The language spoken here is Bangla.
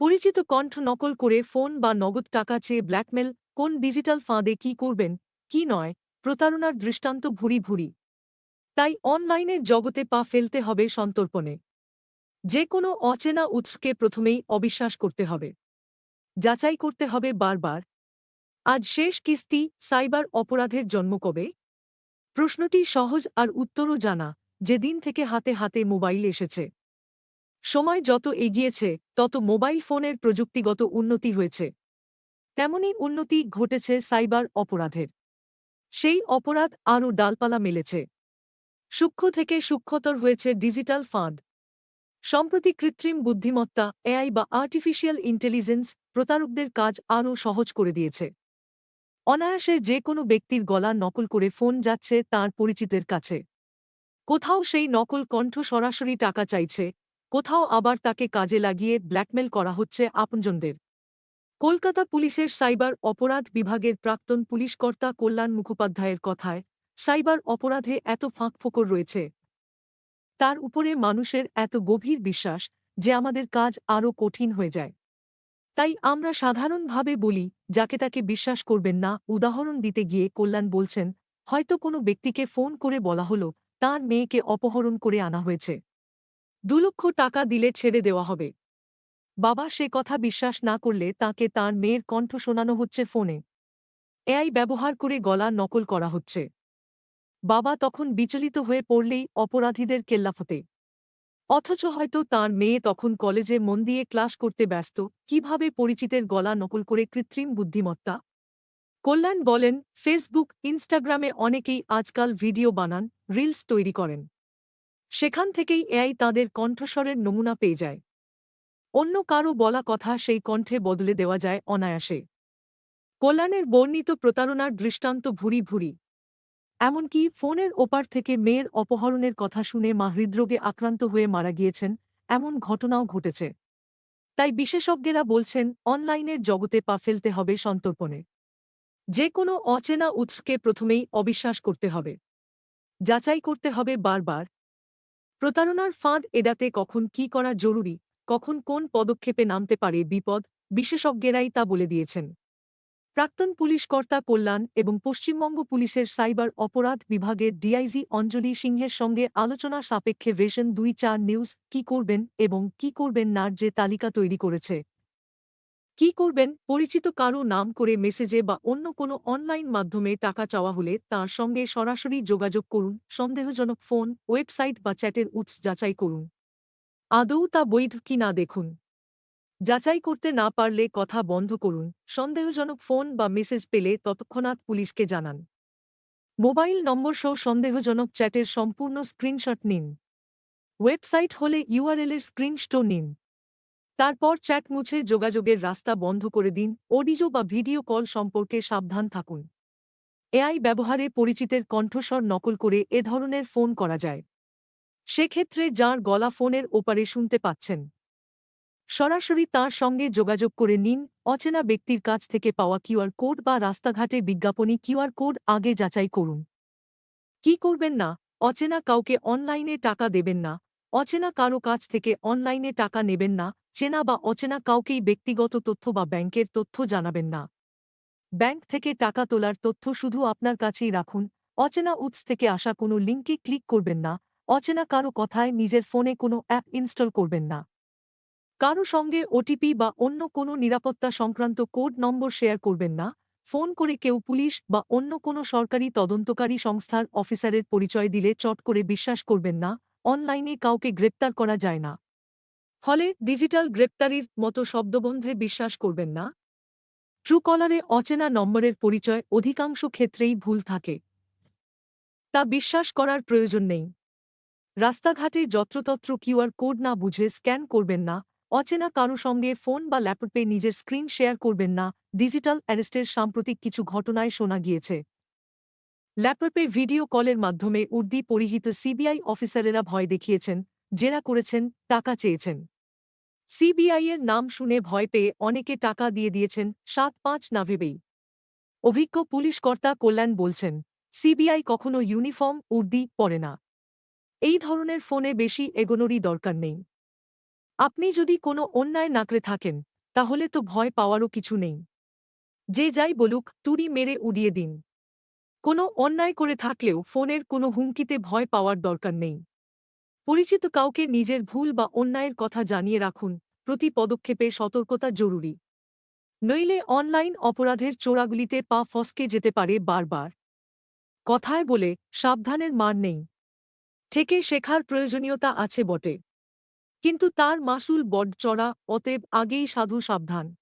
পরিচিত কণ্ঠ নকল করে ফোন বা নগদ টাকা চেয়ে ব্ল্যাকমেল কোন ডিজিটাল ফাঁদে কি করবেন, কি নয়, প্রতারণার দৃষ্টান্ত ভুরি ভুরি। তাই অনলাইনের জগতে পা ফেলতে হবে সন্তর্পণে। যে কোনো অচেনা উৎসকে প্রথমেই অবিশ্বাস করতে হবে। যাচাই করতে হবে বারবার। আজ শেষ কিস্তি সাইবার অপরাধের জন্ম কবে? প্রশ্নটি সহজ আর উত্তরও জানা, যেদিন থেকে হাতে হাতে মোবাইল এসেছে। সময় যত এগিয়েছে, তত মোবাইল ফোনের প্রযুক্তিগত উন্নতি হয়েছে। তেমনই উন্নতি ঘটেছে সাইবার অপরাধের। সেই অপরাধ আরও ডালপালা মেলেছে। সূক্ষ্ম থেকে সূক্ষ্মতর হয়েছে ডিজিটাল ফাঁদ। সম্প্রতি কৃত্রিম বুদ্ধিমত্তা, এআই বা আর্টিফিশিয়াল ইন্টেলিজেন্স প্রতারকদের কাজ আরও সহজ করে দিয়েছে। অনায়াসে যে কোনো ব্যক্তির গলা নকল করে ফোন যাচ্ছে তার পরিচিতের কাছে। কোথাও সেই নকল কণ্ঠ সরাসরি টাকা চাইছে কোথাও আবার তাকে কাজে লাগিয়ে ব্ল্যাকমেল করা হচ্ছে আপনজনদের। কলকাতা পুলিশের সাইবার অপরাধ বিভাগের প্রাক্তন পুলিশকর্তা কল্যাণ মুখোপাধ্যায়ের কথায়, সাইবার অপরাধে এত ফাঁকফোকর রয়েছে। তার উপরে মানুষের এত গভীর বিশ্বাস যে আমাদের কাজ আরও কঠিন হয়ে যায়। তাই আমরা সাধারণভাবে বলি, যাকে তাকে বিশ্বাস করবেন না, উদাহরণ দিতে গিয়ে কল্যাণ বলছেন, হয়তো কোনো ব্যক্তিকে ফোন করে বলা হল, তার মেয়েকে অপহরণ করে আনা হয়েছে। দু লক্ষ টাকা দিলে ছেড়ে দেওয়া হবে। বাবা সে কথা বিশ্বাস না করলে তাকে তার মেয়ের কণ্ঠ শোনানো হচ্ছে ফোনে। এআই ব্যবহার করে গলা নকল করা হচ্ছে। বাবা তখন বিচলিত হয়ে পড়লেই অপরাধীদের কেল্লাফতে। অথচ হয়তো তার মেয়ে তখন কলেজে মন দিয়ে ক্লাস করতে ব্যস্ত, কীভাবে পরিচিতের গলা নকল করে কৃত্রিম বুদ্ধিমত্তা? কল্যাণ বলেন, ফেসবুক, ইনস্টাগ্রামে অনেকেই আজকাল ভিডিও বানান, রিলস তৈরি করেন। সেখান থেকেই এআই তাদের কণ্ঠস্বরের নমুনা পেয়ে যায়। অন্য কারও বলা কথা সেই কণ্ঠে বদলে দেওয়া যায় অনায়াসে। কল্যাণের বর্ণিত প্রতারণার দৃষ্টান্ত ভুরি ভুরি। এমনকি ফোনের ওপার থেকে মেয়ের অপহরণের কথা শুনে মা হৃদরোগে আক্রান্ত হয়ে মারা গিয়েছেন, এমন ঘটনাও ঘটেছে। তাই বিশেষজ্ঞেরা বলছেন, অনলাইনের জগতে পা ফেলতে হবে সন্তর্পণে। যে কোনো অচেনা উৎসকে প্রথমেই অবিশ্বাস করতে হবে। যাচাই করতে হবে বারবার। প্রতারণার ফাঁদ এড়াতে কখন কি করা জরুরি, কখন কোন পদক্ষেপে নামতে পারে বিপদ, বিশেষজ্ঞেরাই তা বলে দিয়েছেন। প্রাক্তন পুলিশ কর্তা কল্যাণ এবং পশ্চিমবঙ্গ পুলিশের সাইবার অপরাধ বিভাগের ডিআইজি অঞ্জলি সিংহের সঙ্গে আলোচনা সাপেক্ষে ভেশন দুই চার নিউজ কি করবেন এবং কি করবেন নার যে তালিকা তৈরি করেছে। কি করবেন? পরিচিত কারও নাম করে মেসেজে বা অন্য কোনো অনলাইন মাধ্যমে টাকা চাওয়া হলে তার সঙ্গে সরাসরি যোগাযোগ করুন, সন্দেহজনক ফোন, ওয়েবসাইট বা চ্যাটের উৎস যাচাই করুন। আদৌ তা বৈধ কি না দেখুন। যাচাই করতে না পারলে কথা বন্ধ করুন, সন্দেহজনক ফোন বা মেসেজ পেলে তৎক্ষণাৎ পুলিশকে জানান। মোবাইল নম্বর সহ সন্দেহজনক চ্যাটের সম্পূর্ণ স্ক্রিনশট নিন। ওয়েবসাইট হলে ইউআরএলের স্ক্রিনশট নিন। তারপর চ্যাট মুছে যোগাযোগের রাস্তা বন্ধ করে দিন, অডিও বা ভিডিও কল সম্পর্কে সাবধান থাকুন। এআই ব্যবহারে পরিচিতের কণ্ঠস্বর নকল করে এ ধরনের ফোন করা যায়। সেক্ষেত্রে যার গলা ফোনের ওপারে শুনতে পাচ্ছেন, সরাসরি তার সঙ্গে যোগাযোগ করে নিন, অচেনা ব্যক্তির কাছ থেকে পাওয়া কিউআর কোড বা রাস্তাঘাটে বিজ্ঞাপনী কিউআর কোড আগে যাচাই করুন। কি করবেন না? অচেনা কাউকে অনলাইনে টাকা দেবেন না। অচেনা কারও কাছ থেকে অনলাইনে টাকা নেবেন না। চেনা বা অচেনা কাউকেই ব্যক্তিগত তথ্য বা ব্যাংকের তথ্য জানাবেন না। ব্যাংক থেকে টাকা তোলার তথ্য শুধু আপনার কাছেই রাখুন, অচেনা উৎস থেকে আসা কোনো লিঙ্কে ক্লিক করবেন না, অচেনা কারও কথায় নিজের ফোনে কোনো অ্যাপ ইনস্টল করবেন না। কারও সঙ্গে ওটিপি বা অন্য কোনো নিরাপত্তা সংক্রান্ত কোড নম্বর শেয়ার করবেন না, ফোন করে কেউ পুলিশ বা অন্য কোনো সরকারি তদন্তকারী সংস্থার অফিসারের পরিচয় দিলে চট করে বিশ্বাস করবেন না, অনলাইনে কাউকে গ্রেপ্তার করা যায় না। ফলে ডিজিটাল গ্রেপ্তারির মতো শব্দবন্ধে বিশ্বাস করবেন না? ট্রুকলারে অচেনা নম্বরের পরিচয় অধিকাংশ ক্ষেত্রেই ভুল থাকে। তা বিশ্বাস করার প্রয়োজন নেই। রাস্তাঘাটে যত্রতত্র কিউআর কোড না বুঝে স্ক্যান করবেন না, অচেনা কারও সঙ্গে ফোন বা ল্যাপটপে নিজের স্ক্রিন শেয়ার করবেন না, ডিজিটাল অ্যারেস্টের সাম্প্রতিক কিছু ঘটনায় শোনা গিয়েছে। ল্যাপটপে ভিডিও কলের মাধ্যমে উর্দি পরিহিত সিবিআই অফিসারেরা ভয় দেখিয়েছেন, জেরা করেছেন, টাকা চেয়েছেন। সিবিআইয়ের নাম শুনে ভয় পেয়ে অনেকে টাকা দিয়ে দিয়েছেন সাত পাঁচ না ভেবেই। অভিজ্ঞ পুলিশ কর্তা কল্যাণ বলছেন, সিবিআই কখনো ইউনিফর্ম, উর্দি পরে না। এই ধরনের ফোনে বেশি এগোনোরই দরকার নেই। আপনি যদি কোনো অন্যায় নাকড়ে থাকেন, তাহলে তো ভয় পাওয়ারও কিছু নেই। যে যাই বলুক, তুড়ি মেরে উড়িয়ে দিন। কোনো অন্যায় করে থাকলেও ফোনের কোনো হুমকিতে ভয় পাওয়ার দরকার নেই। পরিচিত কাউকে নিজের ভুল বা অন্যায়ের কথা জানিয়ে রাখুন। প্রতি পদক্ষেপে সতর্কতা জরুরি। নইলে অনলাইন অপরাধের চোরাগুলিতে পা ফসকে যেতে পারে বারবার। কথায় বলে, সাবধানের মার নেই। থেকে শেখার প্রয়োজনীয়তা আছে বটে। কিন্তু তার মাসুল বড চড়া অতএব আগেই সাধু সাবধান।